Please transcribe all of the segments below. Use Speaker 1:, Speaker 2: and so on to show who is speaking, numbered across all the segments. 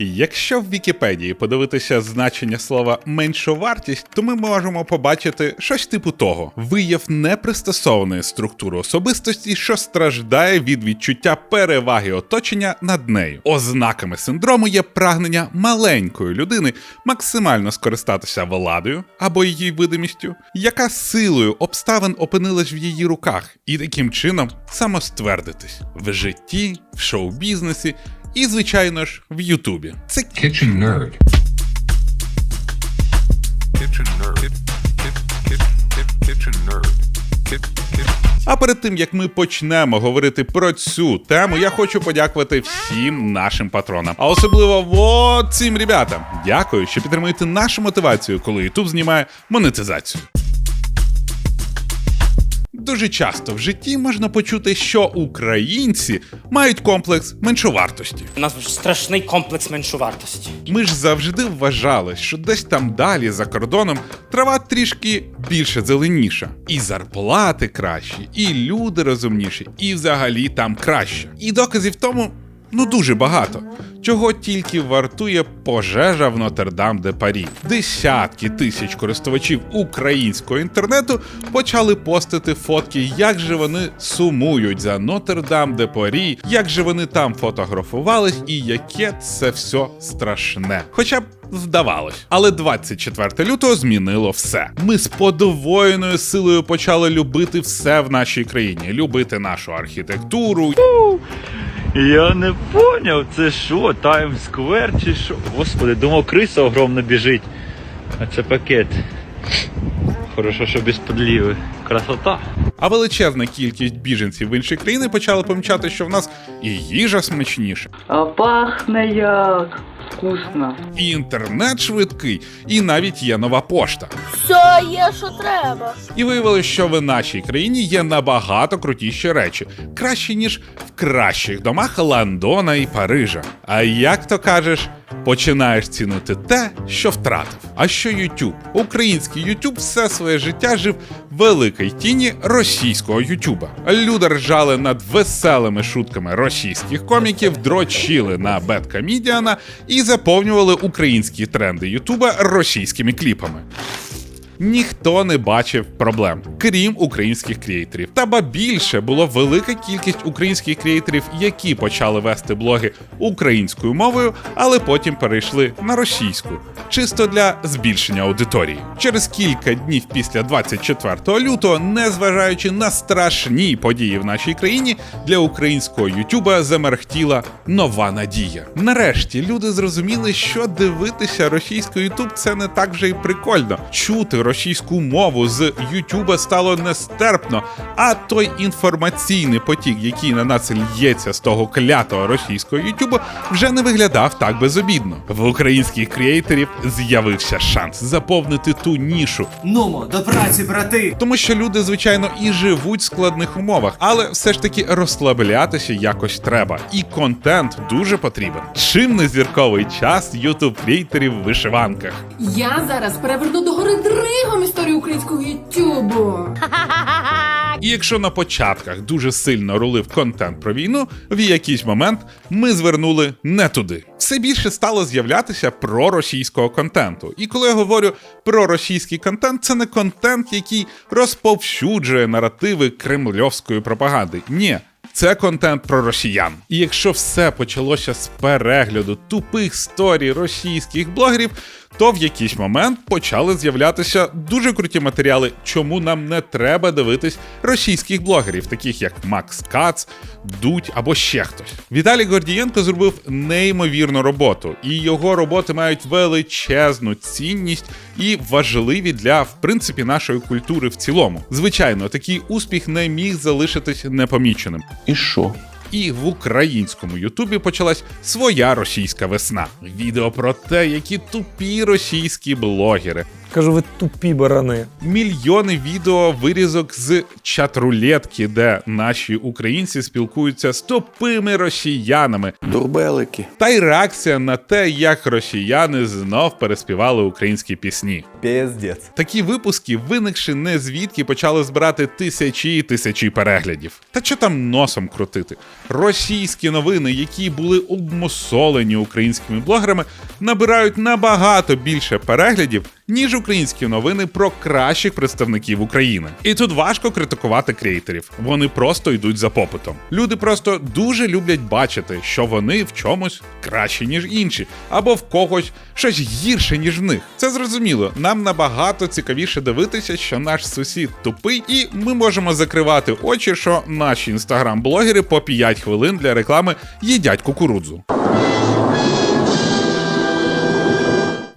Speaker 1: Якщо в Вікіпедії подивитися значення слова меншовартість, то ми можемо побачити щось типу того: вияв непристосованої структури особистості, що страждає від відчуття переваги оточення над нею. Ознаками синдрому є прагнення маленької людини максимально скористатися владою або її видимістю, яка силою обставин опинилась в її руках, і таким чином самоствердитись в житті, в шоу-бізнесі і, звичайно ж, в Ютубі. Це
Speaker 2: Kitchen nerd.
Speaker 3: Kitchen nerd. Kitchen.
Speaker 1: А перед тим як ми почнемо говорити про цю тему, я хочу подякувати всім нашим патронам, а особливо вот цим ребятам. Дякую, що підтримуєте нашу мотивацію, коли YouTube знімає монетизацію. Дуже часто в житті можна почути, що українці мають комплекс меншовартості.
Speaker 4: У нас страшний комплекс меншовартості.
Speaker 1: Ми ж завжди вважали, що десь там далі за кордоном трава трішки більше зеленіша, і зарплати кращі, і люди розумніші, і взагалі там краще. І доказів тому. Ну дуже багато. Чого тільки вартує пожежа в Нотр-Дам де Парі. Десятки тисяч користувачів українського інтернету почали постити фотки, як же вони сумують за Нотр-Дам де Парі, як же вони там фотографувались, і яке це все страшне. Хоча б здавалось. Але 24 лютого змінило все. Ми з подвоєною силою почали любити все в нашій країні, любити нашу архітектуру,
Speaker 5: Я не поняв, це що, Таймсквер чи що? Господи, думав, криса огромна біжить. А це пакет. Хорошо, що без подліви. Красота.
Speaker 1: А величезна кількість біженців в інші країни почали помічати, що в нас і їжа смачніша,
Speaker 6: А пахне як вкусно.
Speaker 1: і інтернет швидкий, і навіть є нова пошта.
Speaker 7: Все є, що треба.
Speaker 1: І виявилось, що в нашій країні є набагато крутіші речі, краще ніж в кращих домах Лондона і Парижа. А як то кажеш, починаєш цінити те, що втратив. А що YouTube? Український YouTube все своє життя жив в великій тіні російського Ютуба. Люди ржали над веселими шутками російських коміків, дрочили на Бетка Мідіана і заповнювали українські тренди Ютуба російськими кліпами ніхто не бачив проблем, крім українських креаторів. Та ба більше було велика кількість українських креаторів, які почали вести блоги українською мовою, але потім перейшли на російську, чисто для збільшення аудиторії. Через кілька днів після 24 лютого, незважаючи на страшні події в нашій країні, для українського Ютуба замерехтіла нова надія. Нарешті люди зрозуміли, що дивитися російський Ютуб це не так вже й прикольно. Чути російську мову з Ютуба стало нестерпно, а той інформаційний потік, який на нас лється з того клятого російського Ютуба, вже не виглядав так безобідно. В українських креаторів з'явився шанс заповнити ту нішу,
Speaker 8: Нумо, до праці, брати!
Speaker 1: тому що люди, звичайно, і живуть в складних умовах, але все ж таки розслаблятися якось треба. І контент дуже потрібен. Чим не зірковий час ютуб креаторів в вишиванках.
Speaker 9: Я зараз переверну до гори дригом історію українського ютубу.
Speaker 1: І якщо на початках дуже сильно рулив контент про війну, в якийсь момент ми звернули не туди. Все більше стало з'являтися проросійського контенту. І коли я говорю про російський контент, це не контент, який розповсюджує наративи кремльовської пропаганди. Ні. Це контент про росіян. І якщо все почалося з перегляду тупих сторій російських блогерів, то в якийсь момент почали з'являтися дуже круті матеріали, чому нам не треба дивитись російських блогерів, таких як Макс Кац, Дудь або ще хтось. Віталій Гордієнко зробив неймовірну роботу, і його роботи мають величезну цінність і важливі для в принципі нашої культури в цілому. Звичайно, такий успіх не міг залишитись непоміченим.
Speaker 2: І що?
Speaker 1: І в українському Ютубі почалась своя російська весна. Відео про те, які тупі російські блогери
Speaker 2: Кажу, ви тупі барани.
Speaker 1: Мільйони відео вирізок з чат-рулетки, де наші українці спілкуються з тупими росіянами.
Speaker 10: Дурбелики.
Speaker 1: Та й реакція на те, як росіяни знов переспівали українські пісні.
Speaker 10: Піздець.
Speaker 1: Такі випуски, виникши не звідки, почали збирати тисячі і тисячі переглядів. Та що там носом крутити? Російські новини, які були обмусолені українськими блогерами, набирають набагато більше переглядів, ніж українські новини про кращих представників України. І тут важко критикувати креаторів. Вони просто йдуть за попитом. Люди просто дуже люблять бачити, що вони в чомусь кращі, ніж інші, або в когось щось гірше, ніж в них. Це зрозуміло. Нам набагато цікавіше дивитися, що наш сусід тупий, і ми можемо закривати очі, що наші інстаграм-блогери по 5 хвилин для реклами їдять кукурудзу.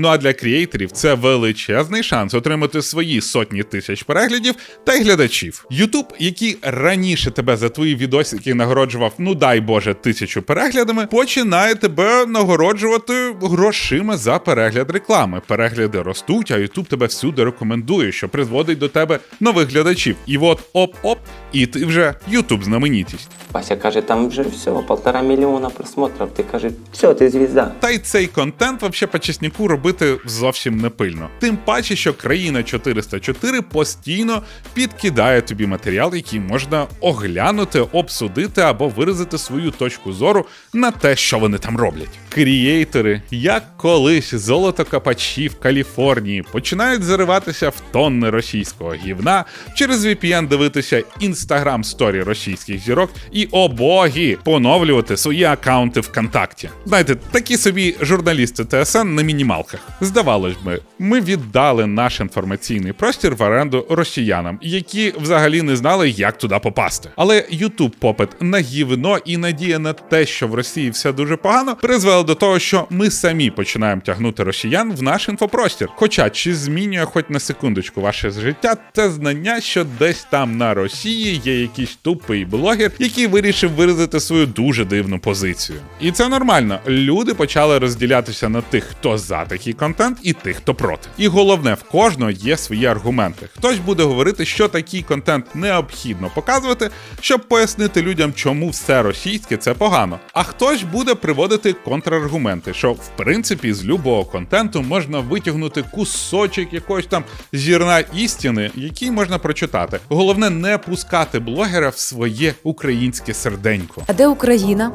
Speaker 1: Ну а для креаторів це величезний шанс отримати свої сотні тисяч переглядів та й глядачів. Ютуб, який раніше тебе за твої відосики нагороджував, ну дай Боже, тисячу переглядами, починає тебе нагороджувати грошима за перегляд реклами. Перегляди ростуть, а Ютуб тебе всюди рекомендує, що призводить до тебе нових глядачів. І от оп-оп, і ти вже Ютуб знаменитість.
Speaker 11: Вася каже, там вже все, полтора мільйона просмотрів. Ти каже, все, ти звізда.
Speaker 1: Та й цей контент вообще по чесніку робити зовсім не пильно. Тим паче, що країна 404 постійно підкидає тобі матеріал, який можна оглянути, обсудити або виразити свою точку зору на те, що вони там роблять. Крієйтори, як колись золотокопачі в Каліфорнії, починають зариватися в тонни російського гівна, через VPN дивитися інстаграм сторі російських зірок і о боги поновлювати свої акаунти ВКонтакті. Знаєте, такі собі журналісти ТСН на мінімалках. Здавалось би, ми віддали наш інформаційний простір в оренду росіянам, які взагалі не знали, як туди попасти. Але Ютуб попит на гівно і надія на те, що в Росії все дуже погано, призвели до того, що ми самі починаємо тягнути росіян в наш інфопростір. Хоча чи змінює хоч на секундочку ваше життя те знання, що десь там на Росії є якийсь тупий блогер, який вирішив виразити свою дуже дивну позицію. І це нормально. Люди почали розділятися на тих, хто за такий контент, і тих, хто проти. І головне, в кожного є свої аргументи. Хтось буде говорити, що такий контент необхідно показувати, щоб пояснити людям, чому все російське це погано. А хтось буде приводити контраргументи, що в принципі з любого контенту можна витягнути кусочок якогось там зірна істини, який можна прочитати. Головне не пускати блогера в своє українське серденько.
Speaker 7: А де Україна?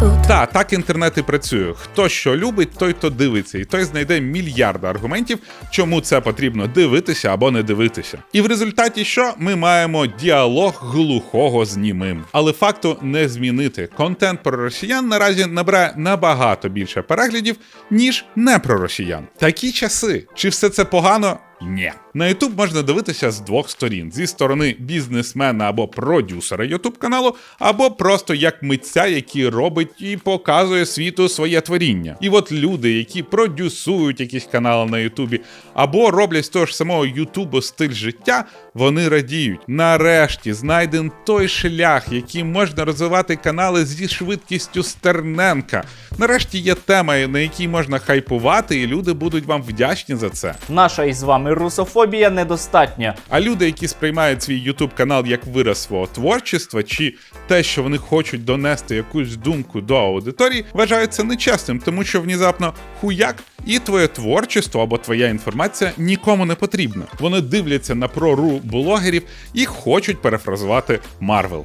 Speaker 7: Тут.
Speaker 1: Та так інтернет і працює. Хто що любить, той то дивиться, і той знайде мільярди аргументів, чому це потрібно дивитися або не дивитися. І в результаті що ми маємо діалог глухого з німим. Але факту не змінити. Контент про росіян наразі набирає набагато більше переглядів, ніж не про росіян. Такі часи. Чи все це погано? Ні. На YouTube можна дивитися з двох сторін: зі сторони бізнесмена або продюсера YouTube каналу, або просто як митця, який робить і показує світу своє творіння. І от люди, які продюсують якісь канали на Ютубі, або роблять з того ж самого Ютубу стиль життя, вони радіють. Нарешті знайден той шлях, яким можна розвивати канали зі швидкістю Стерненка. Нарешті є тема, на якій можна хайпувати, і люди будуть вам вдячні за це.
Speaker 12: Наша із вами русофобія недостатня.
Speaker 1: А люди, які сприймають свій YouTube канал як вираз свого творчества, чи те, що вони хочуть донести якусь думку до аудиторії, вважають це нечесним, тому що внезапно хуяк і твоє творчество або твоя інформація нікому не потрібна. Вони дивляться на прору блогерів і хочуть перефразувати Марвел.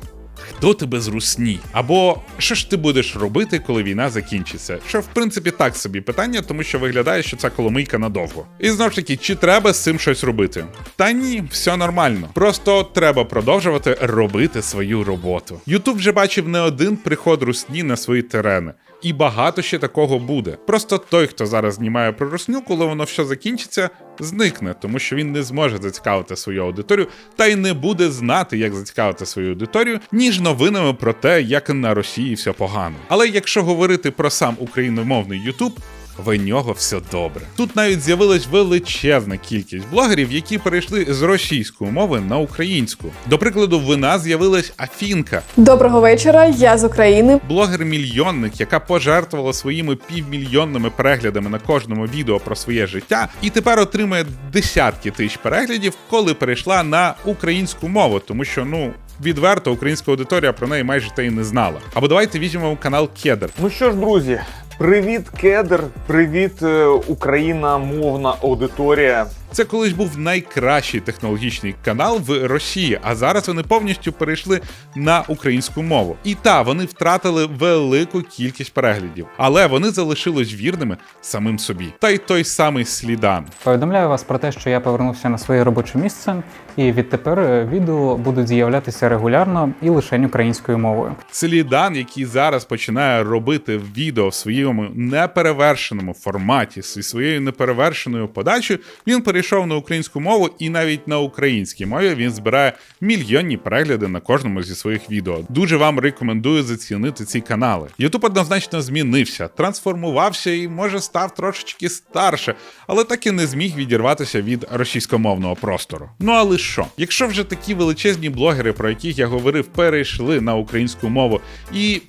Speaker 1: Хто тебе з русні? Або що ж ти будеш робити, коли війна закінчиться? Що в принципі так собі питання, тому що виглядає, що ця коломийка надовго. І знов ж таки, чи треба з цим щось робити? Та ні, все нормально. Просто треба продовжувати робити свою роботу. Ютуб вже бачив не один приход русні на свої терени. І багато ще такого буде. Просто той, хто зараз знімає про русню, коли воно все закінчиться, зникне, тому що він не зможе зацікавити свою аудиторію та й не буде знати, як зацікавити свою аудиторію, ніж новинами про те, як на Росії все погано. Але якщо говорити про сам україномовний Ютуб. В нього все добре. Тут навіть з'явилась величезна кількість блогерів, які перейшли з російської мови на українську. До прикладу, в нас з'явилась Афінка,
Speaker 9: Доброго вечора, я з України.
Speaker 1: блогер-мільйонник, яка пожертвувала своїми півмільйонними переглядами на кожному відео про своє життя, і тепер отримує десятки тисяч переглядів, коли перейшла на українську мову, тому що ну. Відверто українська аудиторія про неї майже та й не знала. Або давайте візьмемо канал Кедр.
Speaker 2: Ну що ж, друзі, привіт, кедр, привіт, україна мовна аудиторія.
Speaker 1: Це колись був найкращий технологічний канал в Росії, а зараз вони повністю перейшли на українську мову. І та вони втратили велику кількість переглядів, але вони залишились вірними самим собі. Та й той самий слідан.
Speaker 10: Повідомляю вас про те, що я повернувся на своє робоче місце, і відтепер е, відео будуть з'являтися регулярно і лише українською мовою.
Speaker 1: Слідан, який зараз починає робити відео в своєму неперевершеному форматі зі своєю неперевершеною подачею, він перейшов на українську мову, і навіть на українській мові він збирає мільйонні перегляди на кожному зі своїх відео. Дуже вам рекомендую зацінити ці канали. Ютуб однозначно змінився, трансформувався і може став трошечки старше, але так і не зміг відірватися від російськомовного простору. Ну але що, якщо вже такі величезні блогери, про яких я говорив, перейшли на українську мову і,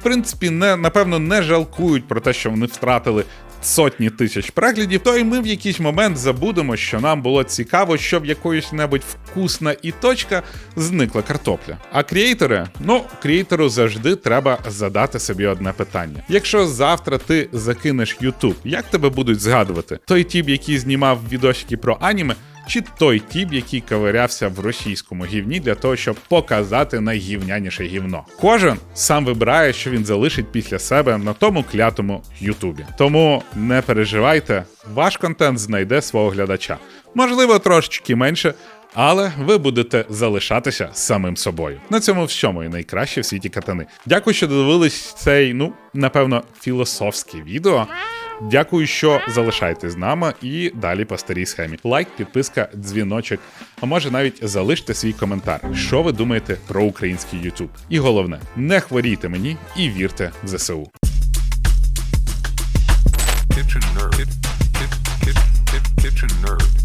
Speaker 1: в принципі, не напевно не жалкують про те, що вони втратили. Сотні тисяч переглядів, то і ми в якийсь момент забудемо, що нам було цікаво, щоб якоюсь небудь вкусна і точка зникла картопля. А креатори, ну креатору завжди треба задати собі одне питання: якщо завтра ти закинеш YouTube, як тебе будуть згадувати? Той тіп, який знімав відосики про аніме, чи той тіп, який ковирявся в російському гівні для того, щоб показати найгівняніше гівно. Кожен сам вибирає, що він залишить після себе на тому клятому Ютубі. Тому не переживайте, ваш контент знайде свого глядача. Можливо, трошечки менше. Але ви будете залишатися самим собою. На цьому всьому і найкраще в світі катани. Дякую, що додивились цей, ну напевно, філософське відео. Дякую, що залишаєтесь з нами і далі по старій схемі. Лайк, підписка, дзвіночок, а може навіть залиште свій коментар, що ви думаєте про український YouTube. І головне, не хворійте мені і вірте в ЗСУ.
Speaker 3: Kitchen nerd. Kit, kit, kit, kit, kitchen nerd.